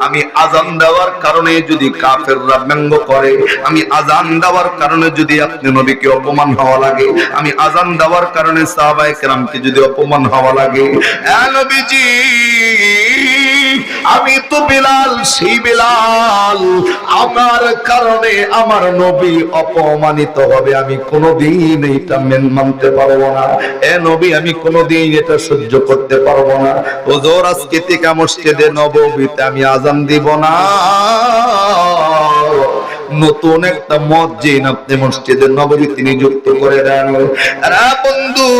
আমি আজান দেওয়ার কারণে যদি কাফেররা ব্যঙ্গ করে, আমি আজান দেওয়ার কারণে যদি আপনি নবীকে অপমান হওয়া লাগে, আমি আজান দেওয়ার কারণে সাহাবায়ে কেরামকে যদি অপমান হওয়া লাগে। এ আমি তো বিলাল, সেই বিলাল। আমার কারণে আমার নবী অপমানিত হবে। আমি কোনোদিন এটা মেন মানতে পারব না। এ নবী, আমি কোনোদিন এটা সহ্য করতে পারব না। ওজোর আজকে থেকে মসজিদে নববীতে আমি আজান দিব না। নতুন একটা মসজিদ আপনি মসজিদে নববীতে নিযুক্ত করে দেন। বন্ধু,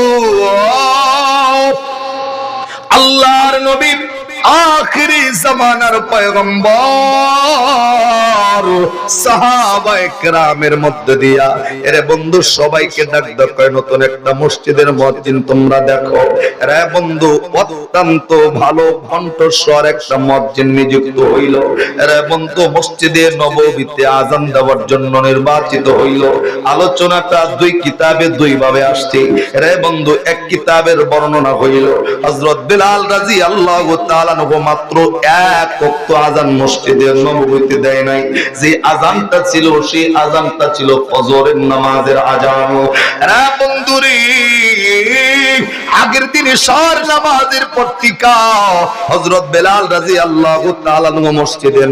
আল্লাহর নবী আখিরি জামানার পয়গম্বর। আজান দেওয়ার জন্য নির্বাচিত হইল। আলোচনাটা দুই কিতাবে দুই ভাবে আসছে। রে বন্ধু, এক কিতাবের বর্ণনা হইল, হযরত বিলাল রাদিয়াল্লাহু তাআলা মাত্র এক ওয়াক্ত আজান মসজিদের নববীতে দেয় নাই। যে আজানটা ছিল, সেই আজানটা ছিল ফজরের নামাজের আজান বন্ধুরে, আগের দিনে সর নামাজের পত্রিকা, হযরত বেলাল তাআলা নবী মসজিদের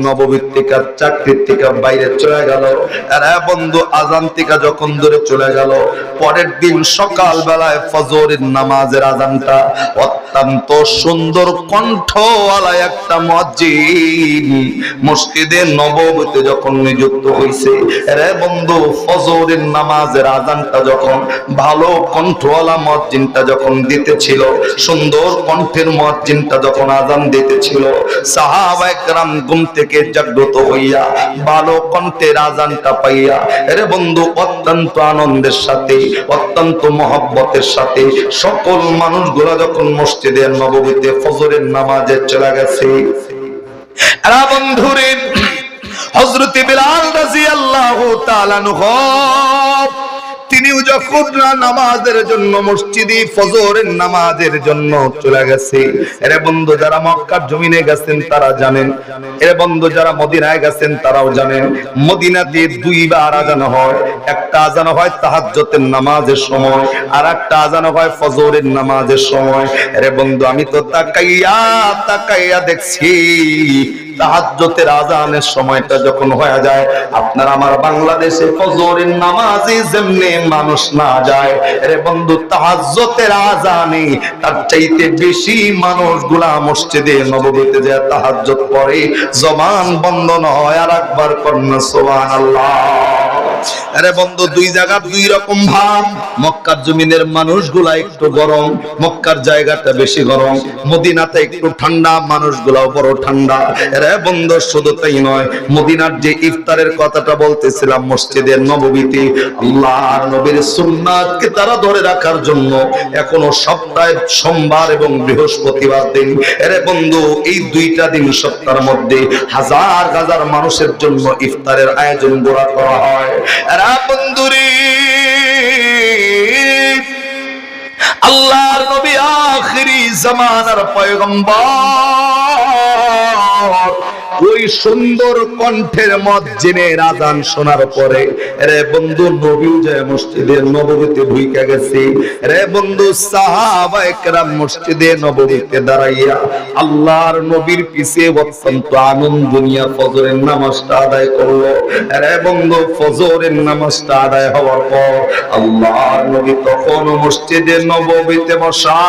থেকে, চাকরির থেকে বাইরে চলে গেল। রা বন্ধু আজান থেকে যখন ধরে চলে গেল, পরের দিন সকাল বেলায় ফজরের নামাজের আজানটা অত্যন্ত সুন্দর কণ্ঠওয়ালা একটা মসজিদ। মসজিদের নববীতে যখন নিযুক্ত হয়েছে রে বন্ধু, ফজরের নামাজের আজানটা যখন, ভালো কণ্ঠওয়ালা মসজিদটা যখন দিতেছিল, সুন্দর কণ্ঠের মসজিদটা যখন আজান দিতেছিল, সাহাবা একরাম ঘুম থেকে জাগ্রত হইয়া, ভালো কণ্ঠের আজানটা পাইয়া, রে বন্ধু, অত্যন্ত আনন্দের সাথে, অত্যন্ত মহব্বতের সাথে, সকল মানুষগুলা যখন মসজিদের নববীতে ফজরের নামাজে চলে গেছে। বন্ধুরে হজরতে বিলাল তাআলা আনহু তিনিও যখন নামাজের জন্য মসজিদে ফজরের নামাজের জন্য চলে গেছে। এরে বন্ধু, যারা মক্কার জমিনে গেছেন তারা জানেন। এরে বন্ধু, যারা মদিনায় গেছেন তারাও জানেন। মদিনাতে দুইবার আজান হয়। একটা আজান হয় তাহাজ্জুদের নামাজের সময় আর একটা আজান হয় ফজরের নামাজের সময়। এরে বন্ধু, আমি তো তাকাইয়া তাকাইয়া দেখছি তাহাজ্জুদের আজানের সময়টা যখন হয়ে যায়, আপনার আমার বাংলাদেশে ফজরের নামাজে যেমনি মানুষ না যায়। রে বন্ধু তাহাজ্জতের আজানে তার চাইতে বেশি মানুষগুলা মসজিদে নববীতে যায় তাহাজ্জত পড়ে, জবান বন্ধ নয় আর একবার কন্যা সুবহানাল্লাহ। আরে বন্ধু, দুই জায়গা, দুই রকম ভাব। মক্কার জমিনের মানুষগুলা একটু গরম, মক্কার জায়গাটা বেশি গরম। মদিনাতে একটু ঠান্ডা মানুষগুলাও বড় ঠান্ডা। আরে বন্ধু, শুধু তাই নয়, মদিনার যে ইফতারের কথাটা বলতেছিলাম মসজিদের নববীতে, আল্লাহর নবীর সুন্নাতকে তারা ধরে রাখার জন্য এখনও সপ্তাহে সোমবার এবং বৃহস্পতিবার দিন। আরে বন্ধু, এই দুইটা দিন সপ্তাহের মধ্যে হাজার হাজার মানুষের জন্য ইফতারের আয়োজন করা করা হয়। এরা বন্ধুরে। আল্লাহর নবী আখিরি জামানার পয়গম্বর। ওই সুন্দর কণ্ঠের মত জেনে আজান শোনার পরে, রে বন্ধু, নবী যায় মসজিদের নববীতে ঢুইকা গেছে। রে বন্ধু, সাহাবা একরাম মসজিদে নববীতে দাঁড়াইয়া আল্লাহর নবীর পিছে অত্যন্ত আনন্দ নিয়া ফজরের নামাজটা আদায় করল। রে বন্ধু, ফজরের নামাজটা আদায় হওয়ার পর আল্লাহর নবী তখন মসজিদে নববীতে বসা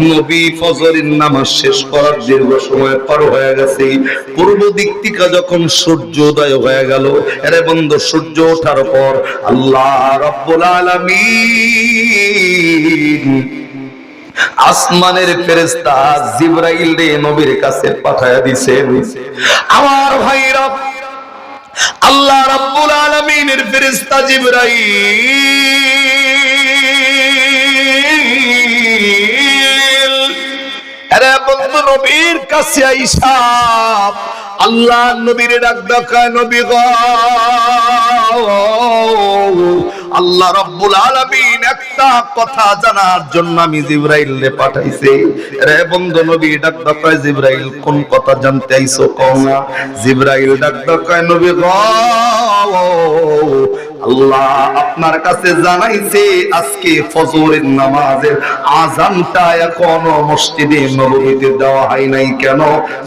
নবী ফজরের নামাজ শেষ করার দীর্ঘ সময় পার হয়ে গেছে। পূর্ব দিক থেকে যখন সূর্য উদয় হয়ে গেল, এরে বন্ধু, সূর্য ওঠার পর আল্লাহ রব্বুল আলামিন আসমানের ফেরেশতা জিবরাইল রে নবীর কাছে পাঠায়া দিছেন। আমার ভাইরা আল্লাহ রাব্বুল আলামিনের ফেরেশতা জিবরাইল আরে বন্ধু নবীর কাছে আইসা। আল্লাহ নবীর ডাক দেখায় নবী গো। আল্লাহ রব্বুল আলামিন একটা কথা জানার জন্য আমি জিব্রাইল রে পাঠাইছে। রে বন্ধু নবী ডাক দেখায় জিব্রাইল, কোন কথা জানতে আইছো কও না? জিব্রাইল ডাক দেখায় নবী গো, আল্লাহ আপনার কাছে জানাইছে, আজকে ফজরের নামাজের আজানটা এখনও মসজিদে নববীতে দেওয়া হয় নাই কেন?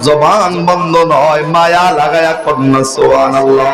জবান বন্ধ নয়, মায়া লাগায়া কন্যা সোয়ান আল্লাহ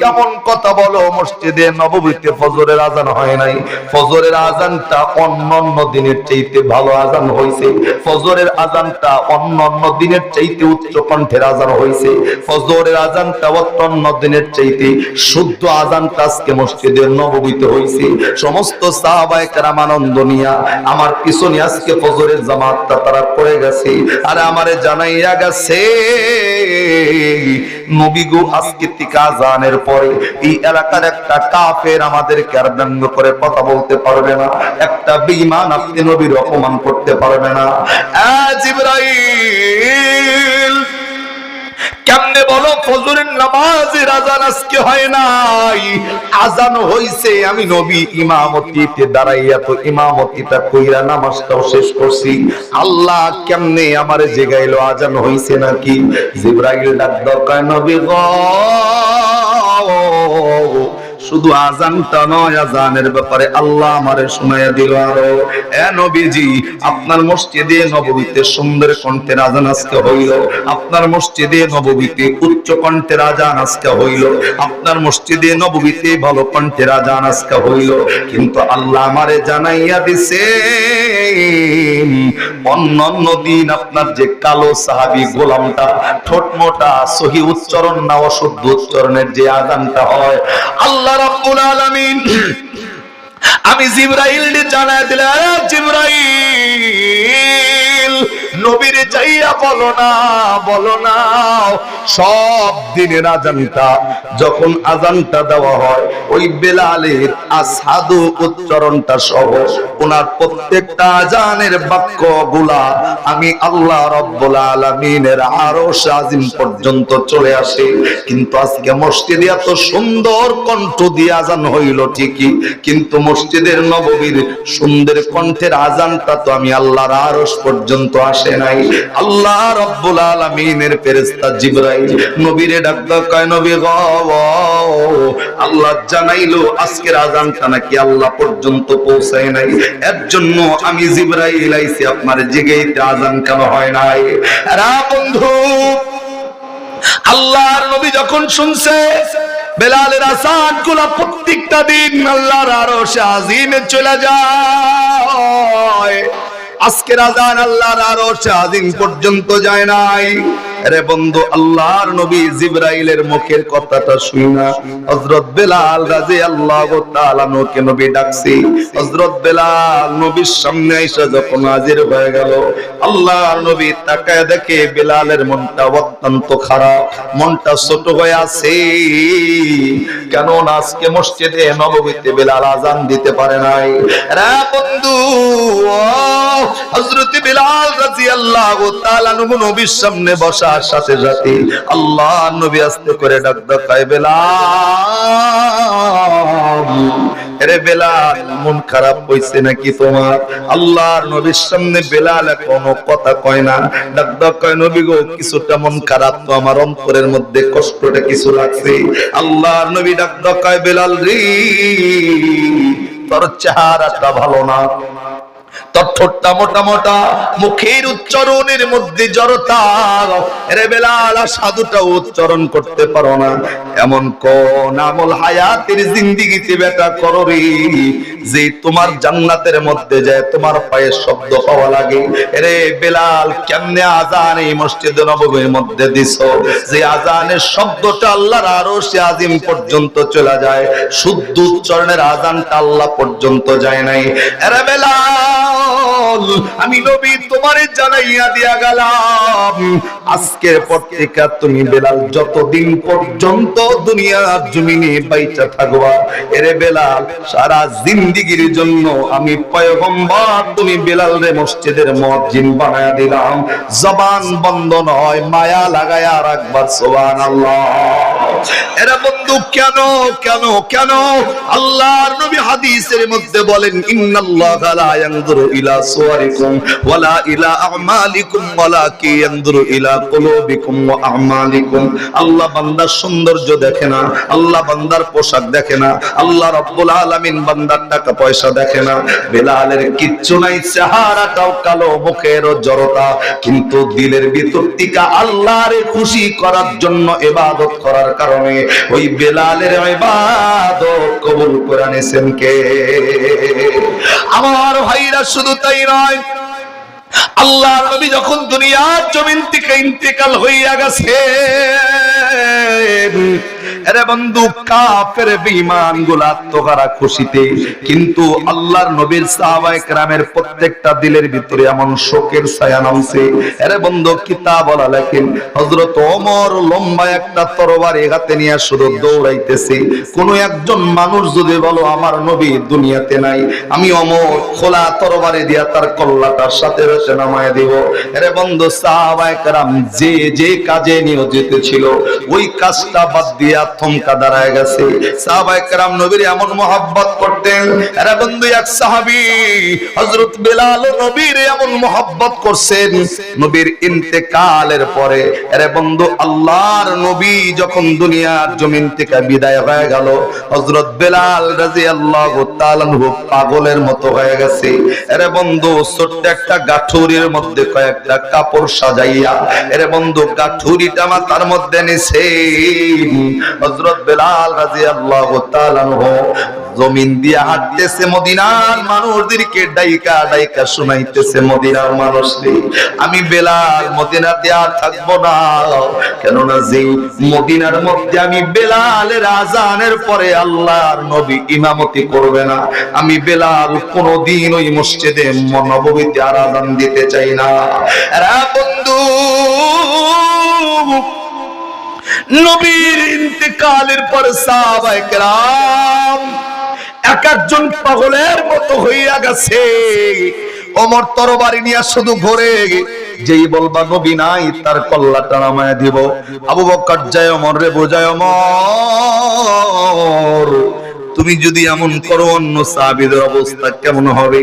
কেমন কথা বলো, মসজিদে নববীতে ফজরের আজান হয় নাই। ফজরের আজানটা অন্য অন্য দিনের চাইতে ভালো আজান হয়েছে ফজরের আজানটা অন্য অন্য দিনের চাইতে উচ্চ কণ্ঠের আজান হয়েছে ফজরের আজানটা অন্য দিনের চাইতে শুদ্ধ আজানটা আজকে মসজিদের নববীতে হয়েছে সমস্ত সাহাবায়ে কেরাম আনন্দ নিয়া আমার পিছনে আজকে ফজরের জামাতটা তারা করে গেছে। আর আমারে জানাইয়া গেছে, নবী গো, আজকে থেকে আজানের পরে এই এলাকার একটা কাফের আমাদেরকে আর ব্যঙ্গ করে কথা বলতে পারবে না। একটা বেঈমান আপনি নবীর অপমান করতে পারবে না। কেমনে বলো ফজরের আজান আজকে হয় নাই? আজান হইছে, আমি নবী ইমামতিতে দাঁড়াইয়া তো ইমামতিটা কইরা নামাজটাও শেষ করছি। আল্লাহ কেমনে আমারে জেগাইলো আজান হইছে নাকি? জিব্রাইল ডাক দরকার নবী গো। শুধু আজানটা নয় আজানের ব্যাপারে আল্লাহ আমারে শোনাইয়া দিল আরও। এ নবীজি, আপনার মসজিদে নববীতে সুন্দর কণ্ঠের আজান আজকে হইল। আপনার মসজিদে নববীতে উচ্চ কণ্ঠের আজান আজকে হইল। আপনার মসজিদে নববীতে ভালো কণ্ঠের আজান আজকে হইল। কিন্তু আল্লাহ আমারে জানাইয়া দিছে, অন্য অন্য দিন আপনার যে কালো সাহাবি গোলামটা, ঠোঁট মোটা সহি উচ্চারণ না অশুদ্ধ উচ্চারণের যে আজানটা হয় আল্লাহ রাব্বুল আলামিন। আমি জিব্রাইল জানায় দিলাম জিব্রাইল! নবীর চাইয়া বলো না বলো না। সব দিনের আজানটা যখন আজানটা দেওয়া হয়, ওই বেলালের আসাদু উচ্চারণটা সহ ওনার প্রত্যেকটা আজানের বাক্যগুলা আমি আল্লাহ রব্বুল আলামিনের আরও আজিম পর্যন্ত চলে আসে। কিন্তু আজকে মসজিদে এত সুন্দর কণ্ঠ দিয়ে আজান হইল ঠিকই, কিন্তু মসজিদের নববীর সুন্দর কণ্ঠের আজানটা তো আমি আল্লাহর আরশ পর্যন্ত আসে আল্লাহ রব্বুল নবীরে কয় নবী আল্লাহ জানাইলো, আজকের আজানটা নাকি আল্লাহ পর্যন্ত পৌঁছায় নাই। এর জন্য আমি আপনার জেগেইতে আজান কেন হয় নাই? রা বন্ধু, আল্লাহর নবী যখন শুনছে, বেলালের আসানগুলা প্রত্যেকটা দিন আল্লাহর আরও আজিমে চলে যায়। আজকের আজান আল্লাহর আরও আজিম পর্যন্ত যায় নাই। রে বন্ধু, আল্লাহর নবী জিব্রাইলের মুখের কথাটা শুই না। হযরত বেলাল রাদিয়াল্লাহু তাআলা নকে নবী ডাকছি। হযরত বেলাল নবীর সামনে এসে যখন হাজির হয়ে গেল, আল্লাহর নবী তাকায় দেখে বেলালের মনটা অত্যন্ত খারাপ, মনটা ছোট হয়ে আছে। কেন না আজকে মসজিদে নববীতে বেলাল আজান দিতে পারে নাই। রে বন্ধু হযরত বেলাল রাদিয়াল্লাহু তাআলা নবীর সামনে বসা সাথে সাথে আল্লাহ নবী আস্তে করে ডাক দেখায়, বেলাল। রে বেলাল, মন খারাপ হইছে নাকি তোমার? আল্লাহর নবীর সামনে বেলাল কোনো কথা কয় না। ডাক দেখায়, নবী গো খারাপ তো আমার মধ্যে কষ্টটা কিছু লাগছে। আল্লাহর নবী ডাক বেলাল রে চেহারাটা ভালো না। মুখের উচ্চারণের মধ্যে জড়তা। রে বেলাল সাধুটা উচ্চারণ করতে পারো না। এমন কোন আমল হায়াতের জিন্দিগিতে বেটা করো রে, যে তোমার জান্নাতের মধ্যে যায় তোমার পায়ের শব্দ পাওয়া লাগে। রে বেলাল, কেমনে আজান এই মসজিদ নবমীর মধ্যে দিছ যে আজানের শব্দটা আল্লাহর আরও সে আজিম পর্যন্ত চলে যায়, শুদ্ধ উচ্চারণের আজানটা আল্লাহ পর্যন্ত যায় নাই। রে বেলাল আমি নবী তোমারে জানাইয়া দিয়া গেলাম। আজকের পর থেকে তুমি বেলাল, যতদিন পর্যন্ত দুনিয়ার জমিনে বাইচা থাকবা, এরে বেলাল, সারা জিন্দিগির জন্য আমি পয়গম্বর, তুমি বেলাল রে মসজিদের মুয়াজ্জিন বানায়া দিলাম। জবান বন্ধ নয়, মায়া লাগায়া রাখবার সুবহানাল্লাহ। এরা বন্ধু, কেন কেন কেন? আল্লাহর নবী হাদিসের মধ্যে বলেন, ইন্নাল্লাহা লা ইয়ানজুরু ইলা আল্লাহ বান্দার দেখে না, আল্লাহ বান্দার পোশাক দেখে না, আল্লাহ রাব্বুল আলামিন বান্দার টাকা পয়সা দেখে না। কিচ্ছু নাই, চেহারাটাও কালো জড়তা, কিন্তু দিলের ভিতর থেকে আল্লাহরে খুশি করার জন্য ইবাদত করার কারণে ওই বেলালের ইবাদত কবুল করে নিছেন কে? আমার ভাইরা শুধু তাই নয়। আল্লাহ নবী যখন দুনিয়ার জমিন থেকে ইন্তেকাল হইয়া গেছে আরে বন্ধু, কাফের বেঈমানগুলা আত্মহারা খুশিতে। কিন্তু আল্লাহর নবীর সাহাবায়ে কেরামের প্রত্যেকটা দিলের ভিতরে এমন শোকের ছায়া নামছে। আরে বন্ধু, কিতাব বলা লেখেন, হযরত ওমর লম্বা একটা তরবারি হাতে নিয়ে শুধু দৌড়াইতেছে। কোন একজন মানুষ যদি বলো, আমার নবী দুনিয়াতে নাই, আমি অমর, খোলা তরবারি দিয়া তার কল্লাটার সাথে সাথে নামায় দিব। আরে বন্ধু, সাহাবায়ে কেরাম যে যে কাজে নিয়োজিত ছিল, ওই কাজটা বাদ দিয়া থমকা দাঁড়ায় গেছে। সাহাবায়ে কেরাম নবীর এমন মহব্বত করতেন আরে বন্ধু এক সাহাবী, হযরত বেলাল নবীর এমন মহব্বত করছেন। নবীর ইন্তেকালের পরে আরে বন্ধু, আল্লাহর নবী যখন দুনিয়ার জমিন থেকে বিদায় হয়ে গেল, হযরত বেলাল রাদিয়াল্লাহু তাআলা পাগলের মতো হয়ে গেছে। আরে বন্ধু, ছোট্ট একটা গাঠুরির মধ্যে কয়েকটা কাপড় সাজাইয়া আরে বন্ধু, গাঠুরিটা মাথার মধ্যে নিছে হযরত বেলাল রাদিয়াল্লাহু তাআলা জমিন দিয়া হাঁটতেছে মদিনার মানুষদেরকে ডাইকা ডাইকা শুনাইতেছে মদিনার মানুষকে আমি বেলাল মদিনাতে আর থাকব না, কেননা যে মদিনার মধ্যে আমি বেলালের আজানের পরে আল্লাহর নবী ইমামতি করবে না, আমি বেলাল কোনদিন ওই মসজিদে নববীতে আর দিতে চাই না। বন্ধু নবীর ইন্তেকালের পর সাহাবায়ে কেরাম এক একজন পাগলের মতো হইয়া গেছে। অমর তরবারি নিয়ে শুধু ঘরে যেই বলবা, নবী নাই, তার কল্লা টানা মায়া দিব। আবু বকর জয় অমর রে বোঝায় অমর তুমি যদি এমন করো, অন্য সাহাবীদের অবস্থা কেমন হবে?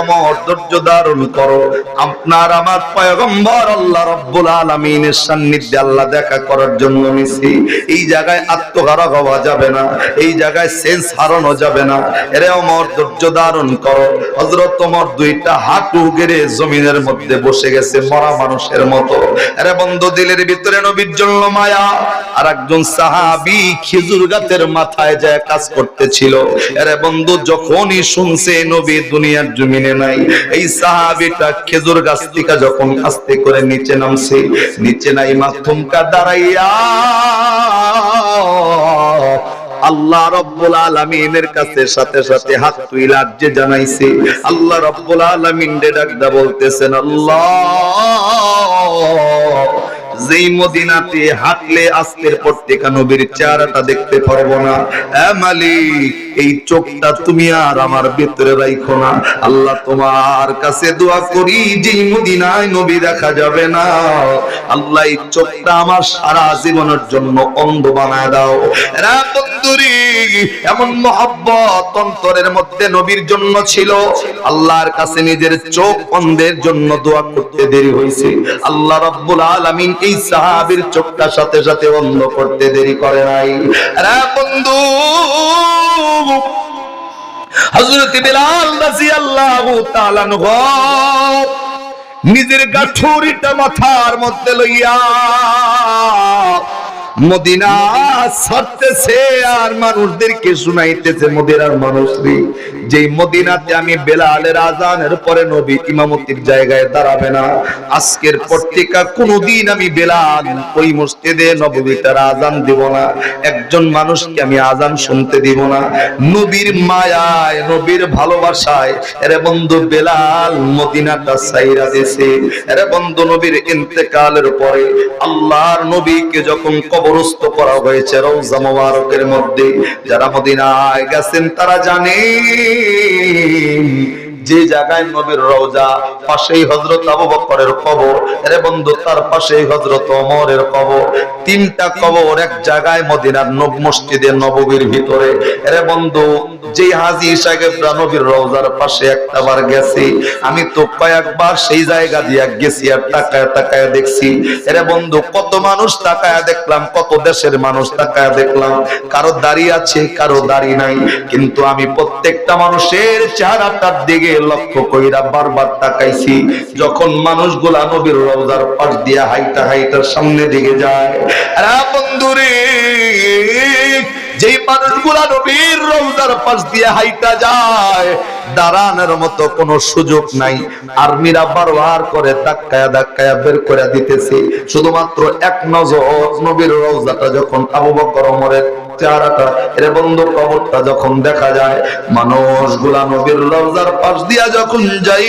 অমর, ধৈর্য ধারণ করো। আপনার আমার পয়গম্বর আল্লাহ রব্বুল আলামিনের সান্নিধ্যে আল্লাহ দেখা করার জন্য নিছি। এই জায়গায় আত্মহারা হওয়া যাবে না, এই জায়গায় সেন্স হারানো যাবে না। এরে অমর, ধৈর্য ধারণ করো। হযরত তোমার দুইটা হাঁটু গেড়ে জমিনের মধ্যে বসে গেছে, মরা মানুষের মতো। এরে বন্ধু দিলের ভিতরে নবীর জন্য মায়া। আর একজন সাহাবী খেজুর গাছের মাথায় যায় কাজ করতেছিল এরে বন্ধু, যখনই শুনছে নবী দুনিয়ার জমিনে নাই, এই সাহাবীটা খেজুর গাছ থেকে যখন আস্তে করে নিচে নামছে, নিচে নাই মাথুমকা দাঁড়াইয়া আল্লাহ রব্বুল আলামিনের কাছে সাথে সাথে হাত তুইলা যে জানাইছে। আল্লাহ রব্বুল আলামিন ডাকদা বলতেছেন, আল্লাহ যেই মদিনাতে হাঁটলে আজকের পর থেকে নবীর চেহারাটা দেখতে পারব না। মালিক এই চোখটা তুমি আর আমার ভিতরে রাখো না। আল্লাহ তোমার কাছে দোয়া করি, যেই মদিনায় নবী দেখা যাবে না। আল্লাহ এই চোখটা আমার সারা জীবনের জন্য অন্ধ বানায় দাও। এমন মহব্বত অন্তরের মধ্যে নবীর জন্য ছিল। আল্লাহর কাছে নিজের চোখ অন্ধের জন্য দোয়া করতে দেরি হয়েছে আল্লাহ রব্বুল আলামিন এই সাহাবীর চোখটা সাথে সাথে অন্ধ করতে দেরি করে নাই। এরা বন্ধু হযরত বিলাল রাদিয়াল্লাহু তাআলা নিজের গাঠুরিটা মাথার মধ্যে লইয়া মদিনা ছাড়তেছে আর শুনাইতেছে মদিনার মানুষরে মদিনাতে আমি বেলালের আজানের পরে নবী ইমামতির জায়গায় দাঁড়াবে না, আজকের কোনোদিন আমি বেলাল ওই মসজিদে আজান দিব না, একজন মানুষকে আমি আজান শুনতে দিব না। নবীর মায়ায়, নবীর ভালোবাসায় এরে বন্ধু বেলাল মদিনাটা সাইরা দিছে এরে বন্ধু নবীর ইন্তেকালের পরে আল্লাহর নবীকে যখন কবরস্থ করা হয়েছে রওজা মোবারকের মধ্যে। যারা মদিনায় গেছেন তারা জানেন যে জায়গায় নবীর রওজা, পাশেই হযরত আবু বকরের কবর। এর বন্ধু, তার পাশেই হযরত ওমরের কবর। তিনটা কবর এক জায়গায় মদিনার নব মসজিদে নববীর ভিতরে। এর বন্ধু যে হাজী সাহেবরা নবীর রওজার পাশে একটা বার গেছি, আমি তো কয়েকবার সেই জায়গা দিয়া গেছি আর তাকায় তাকায় দেখছি। এর বন্ধু, কত মানুষ তাকায় দেখলাম, কত দেশের মানুষ তাকায় দেখলাম। কারও দাড়ি আছে, কারও দাড়ি নাই। কিন্তু আমি প্রত্যেকটা মানুষের চেহারাটার দিকে লক্ষ্য কইরা বারবার তাকাইছি। যখন মানুষগুলা নবীর রওজার পাশ দিয়া হাইটা হাইটার সামনে দিকে যায়। বন্ধুরে! যেই মানুষগুলা নবীর রওজার পাশ দিয়ে হাইটা যায়, দাঁড়ানোর মতো কোনো সুযোগ নাই। আর্মিরা বারবার করে ধাক্কায়া ধাক্কায়া বের করে দিতেছে। শুধুমাত্র এক নজর, নবীর রওজাটা যখন আবু বকর ওমরের চেহারাটা, এর বন্ধ কবরটা যখন দেখা যায়, মানুষগুলা নবীর রওজার পাশ দিয়া যখন যাই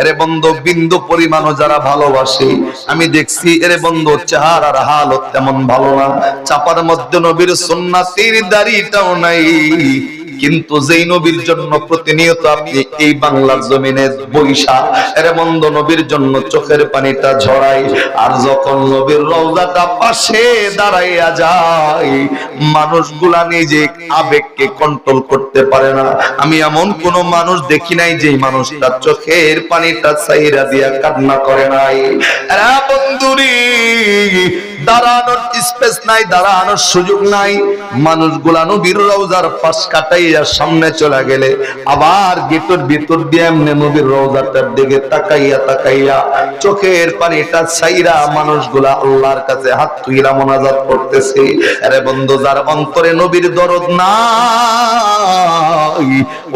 এরে বন্ধ, বিন্দু পরিমাণও যারা ভালোবাসে, আমি দেখছি এরে বন্ধু, চেহারার হালত তেমন ভালো না। চাপার মধ্যে নবীর সুন্নাতের দাড়িটাও নাই। কিন্তু যেই নবীর জন্য প্রতিনিয়ত আপনি এই বাংলার জমিনে বৈশা এর মন্দ নবীর জন্য চোখের পানিটা ঝরাই, আর যখন নবীর রওজাটা পাশে দাঁড়াইয়া যায়, মানুষগুলা নিজে আবেগকে কন্ট্রোল করতে পারে না। আমি এমন কোন মানুষ দেখি নাই যে মানুষটা চোখের পানিটা চাইরা দিয়া কান্না করে নাই। বন্ধুরি দাঁড়ানোর স্পেস নাই, দাঁড়ানোর সুযোগ নাই। পাশ কাটাইয়া সামনে চলে গেলে আবার গেটের ভিতর দিয়ে দিকে তাকাইয়া তাকাইয়া চোখের পানিটা ছাইরা আল্লাহর কাছে হাত তুইরা মোনাজাত করতেছে। আরে বন্ধু, যার অন্তরে নবীর দরদ নাই,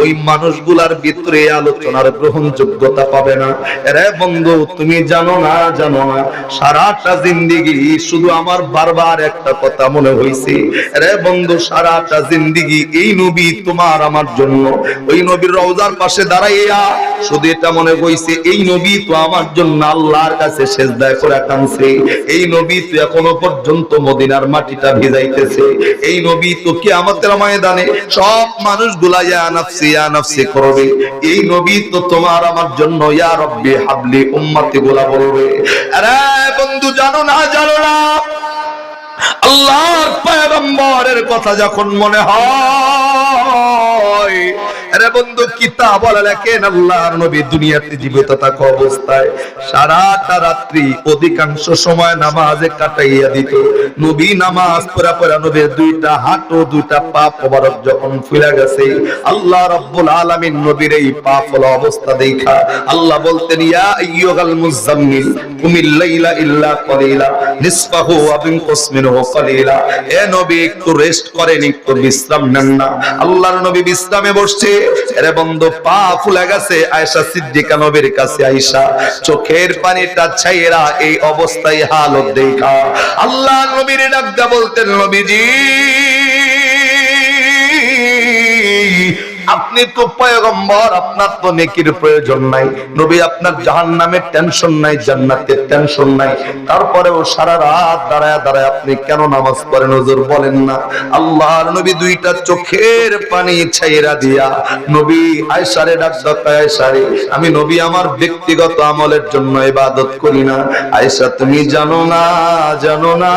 ওই মানুষগুলার ভিতরে আলোচনার গ্রহণযোগ্যতা পাবে না। রে বন্ধু, তুমি জানো না জানো না, সারাটা জিন্দিগি শুধু আমার বারবার একটা কথা মনে হইছে। রে বন্ধু, সারাটা জিন্দিগি এই নবী তোমার আমার জন্য। ওই নবীর রওজার পাশে দাঁড়াইয়া শুধু এটা মনে হইছে, এই নবী তো আমার জন্য আল্লাহর কাছে সেজদায় করে কানছে এই নবী তো এখনও পর্যন্ত মদিনার মাটিটা ভিজাইতেছে। এই নবী তো কি আমাদের ময়দানে সব মানুষগুলা ইয়া নাফসি ইয়া নাফসি করবে। এই নবী তো তোমার আমার জন্য, ইয়া রব্বি হাবলি উম্মতি গুলা বলবে। আরে বন্ধু, জানো না জানো না। আল্লাহর পয়গম্বরের কথা যখন মনে হয় আরে বন্ধু, কিতাব লেখেন আল্লাহর নবী দুনিয়াতে জীবিত অবস্থায়। সারাটা রাত্রি অধিকাংশ সময় নামাজে কাটাইয়া দিত। নবী নামাজ পড়া পড়া নবীর দুইটা দুইটা পা যখন ফুলে গেছে, আল্লাহ রাব্বুল আলামিন নবীর এই পা ফলা অবস্থা দেখা। আল্লাহ বলতেন, ইয়া আইয়ুহাল ইল্লা কলিলা, নিসফাহু ওয়া বিনকুস মিনহু কলিলা। এ নবী, একটু রেস্ট করেন, একটু বিশ্রাম নেন না। আল্লাহর নবী বিশ্রামে বসছে। এরে বন্ধু, পা ফুলে গেছে আয়েশা সিদ্দিকা নবীর কাছে আয়েশা। চোখের পানিটা ছাইরা এই অবস্থায় হালত দেখা। আল্লাহ নবীর ডাকদা বলতেন, নবীজি আপনি তো পয়গম্বর, আপনার তো নেকির প্রয়োজন নাই। নবী আপনার জাহান্নামের টেনশন নাই, জান্নাতের টেনশন নাই। তারপরেও সারা রাত দাঁড়ায় দাঁড়ায় আপনি কেন নামাজ পড়েন হুজুর বলেন না? আল্লাহর নবী দুইটা চোখের পানি ছাইরা দিয়া, নবী আয়সারে ডাক আয়সারে আমি নবী আমার ব্যক্তিগত আমলের জন্য ইবাদত করি না। আয়সা তুমি জানো না জানো না।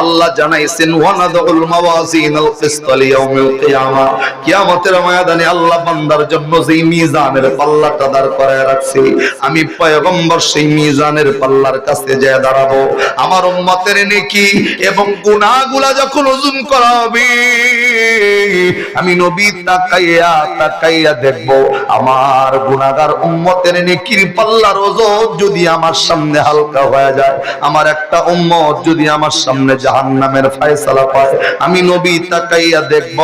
আল্লাহ জানাইছেন ওয়ানাদুল মাওয়াজিনাল কিসত লিয়াউমিল কিয়ামা। কিয়ামতের ময়দানে আল্লাহ বান্দার জন্য যেই মিজানের পাল্লাটা দাঁড় করায় রাখছে, আমি পয়গম্বর সেই মিজানের পাল্লার কাছে দাঁড়াবো। আমার উম্মতের নেকি এবং যখন ওজন করা হবে আমি নবী তাকাইয়া তাকাইয়া দেখব, আমার উম্মতের নেকির পাল্লার ওজন যদি আমার সামনে হালকা হয়ে যায়, আমার একটা উম্মত যদি আমার সামনে জাহান্নামের ফয়সালা পায়, আমি নবী তাকাইয়া দেখব,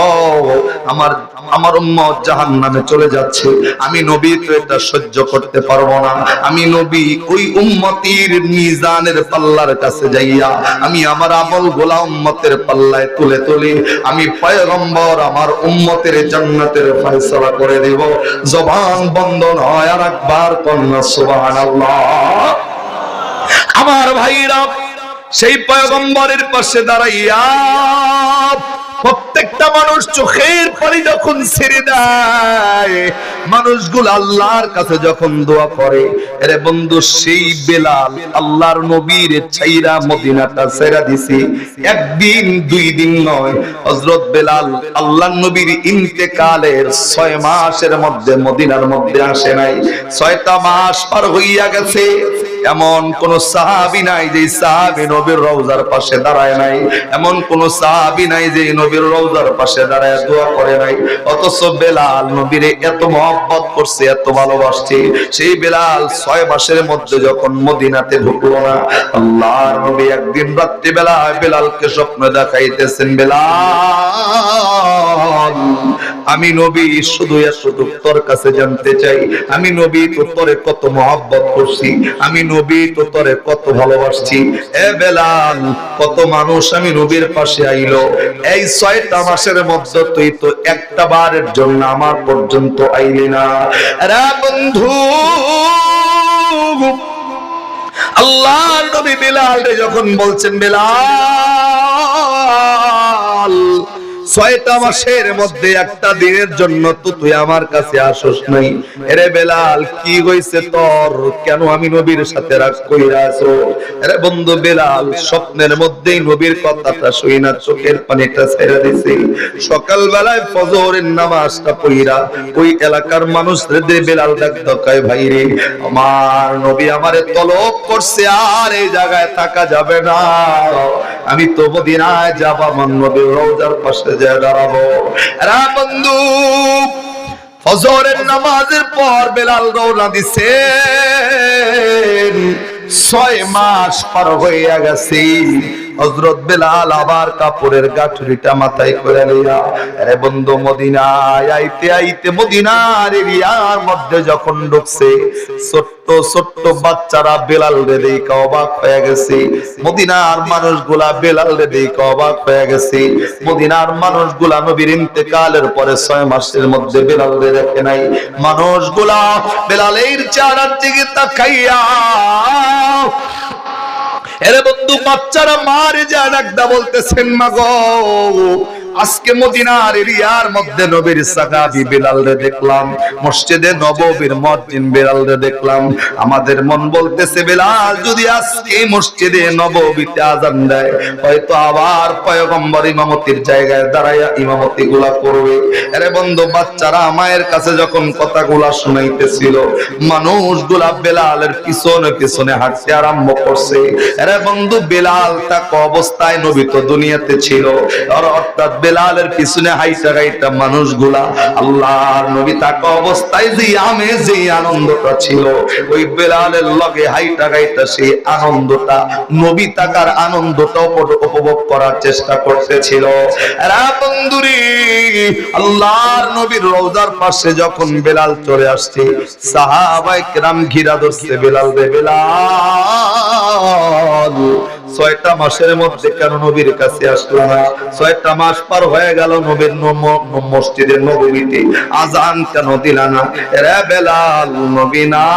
আমার আমার উম্মত জাহান্নামে চলে যাচ্ছে। আমি নবী তো এটা সহ্য করতে পারব না। আমি নবী ওই উম্মতির মিজানের পাল্লার কাছে যাইয়া আমি আমার আমল গোলা উম্মতের পাল্লায় তুলে তুলি। আমি পয়গম্বর আমার উম্মতের জান্নাতের ফয়সালা করে দেব। জবান বন্ধ নয় আর একবার কন্যা, সুবহানাল্লাহ। আমার ভাইরা, সেই পয়গম্বরের পাশে দাঁড়াইয়া প্রত্যেকটা মানুষ চোখের পানি যখন ছেড়ে দেয়, মানুষগুলো আল্লাহর কাছে যখন দোয়া করে আরে বন্ধু, সেই বেলাল আল্লাহর নবীর ছাইরা মদিনাটা ছেড়া দিছি। একদিন, দুই দিন নয়, হযরত বেলাল আল্লাহর নবীর ইন্তেকালের ছয় মাসের মধ্যে মদিনার মধ্যে আসে নাই। ছয়টা মাস পার হইয়া গেছে। এমন কোন সাহাবি নাই যে সাহাবি নবীর রওজার পাশে দাঁড়ায় নাই। এমন কোন সাহাবি নাই যে নবীর রওজার পাশে দাঁড়ায় দোয়া করে নাই। অথচ বেলাল নবীর এত মহব্বত করছে, এত ভালোবাসছে। সেই বেলাল ছয় মাসের মধ্যে যখন মদিনাতে ঢুকলো না, আল্লাহর নবী একদিন রাত্রি বেলা বেলালকে স্বপ্ন দেখাইতেছেন, বেলাল, আমি নবী, শুধু এতটুক তোর কাছে জানতে চাই। আমি নবী তো তোরে কত মহব্বত করছি। আমি নবী, তো তোরে কত ভালোবাসছি। এ বেলাল, কত মানুষ আমি নবীর পাশে আইলো। এই ছয়টা মাসের মধ্যে তুই তো একটা বারের জন্য আমার পর্যন্ত আইলি না। রা বন্ধু আল্লাহ নবী বেলাল যখন বলছেন, বেলাল ছয়টা মাসের মধ্যে একটা দিনের জন্য তো তুই আমার কাছে আসস নাই। এরে বেলাল, কি হইছে তোর? কেন আমি নবীর সাথে রাগ কইরা আছো এরে বন্ধু বেলাল, স্বপ্নের মধ্যেই নবীর কথাটা শুই না চোখের পানিটা ছেড়ে দিছি। সকাল বেলায় ফজরের নামাজটা পড়িরা ওই এলাকার মানুষ রে বেলাল ডাক দকায় ভাই রে, আমার নবী আমারে তলব করছে, আর এই জায়গায় থাকা যাবে না। আমি তো মদিনায় যাব, আমার নবীর রওজার পাশে যা দাঁড়াবো। বন্ধু ফজরের নামাজের পর বেলাল রওনা দিছে। ছয় মাস পার হইয়া গেছে। হজরত বেলাল আবার কাপড়ের গাঠুরিটা মাথায় করে লইয়া, আরে বন্ধু, মদিনায় আইতে আইতে মদিনার এরিয়ার মধ্যে যখন ঢুকছে, ছোট্ট ছোট্ট বাচ্চারা বেলাল রে অবাক হয়ে গেছে। মদিনার মানুষগুলা বেলাল রে অবাক হয়ে গেছে। মদিনার মানুষগুলা নবীর ইন্তেকালের পরে ছয় মাসের মধ্যে বেলাল রে নাই। মানুষগুলা বেলালের চেহারার দিকে তাকাইয়া এরে বন্ধু বাচ্চারা মারে যা ডাকদা বলতেছেন মা গো আজকে মদিনার এরিয়ার মধ্যে নবীর সাহাবী বেলাল রে দেখলাম। মসজিদে নববীর মুয়াজ্জিন বেলাল রে দেখলাম। আমাদের মন বলতেছে, বেলাল, যদি আজকে মসজিদে নববীতে আজান দেয়, হয়তো আবার পয়গম্বর ইমামতির জায়গায় দাঁড়াইয়া ইমামতি গুলা করবে। আরে বন্ধু, বাচ্চারা মায়ের কাছে যখন কথাগুলা শুনাইতেছিল, মানুষগুলা বেলালের পিছনে পিছনে হাঁটতে আরম্ভ করছে। আরে বন্ধু, বেলাল তাক অবস্থায় নবী তো দুনিয়াতে ছিল। আর অর্থাৎ বেলালের পিছনে হাইটা হাইটা মানুষগুলা, আল্লাহর নবী তাক অবস্থায় যে আমে যে আনন্দটা ছিল, ওই বেলালের লগে হাইটা হাইটা সেই আনন্দটা, নবী তাকার আনন্দটা উপভোগ করার চেষ্টা করতেছিল। আল্লাহর নবীর রওজার পাশে যখন বেলাল চলে আসছে, সাহাবায়ে কেরাম ঘিরা ধরছে, বেলাল রে বেলাল। ছয়টা মাসের মধ্যে কেন নবীর কাছে আসলো না? ছয়টা মাস পার হয়ে গেল নবীর মসজিদের নবীতে আজান কেন দিলা না? রে বেলাল, নবী নাই।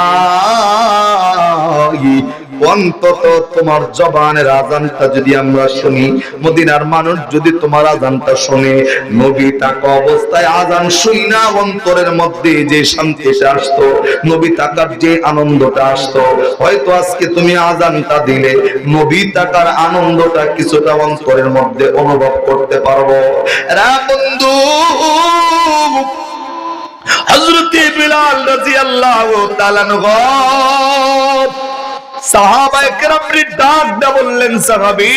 অন্তত তোমার জবানের আজানটা যদি আমরা শুনি, মদিনার মানুষ যদি তোমার আজানটা শুনে, নবী তাকা অবস্থায় আজান শুই না, অন্তরের মধ্যে যে শান্তিটা আসতো, নবী তাকার যে আনন্দটা আসতো, হয়তো আজকে তুমি আজানটা দিলে, নবী তাকার আনন্দটা কিছুটা অন্তরের মধ্যে অনুভব করতে পারব। রা বন্ধু বিলাল রাদিয়াল্লাহু তাআলা সাহাবায়ে কেরামরি ডাক দা বললেন সাহাবী।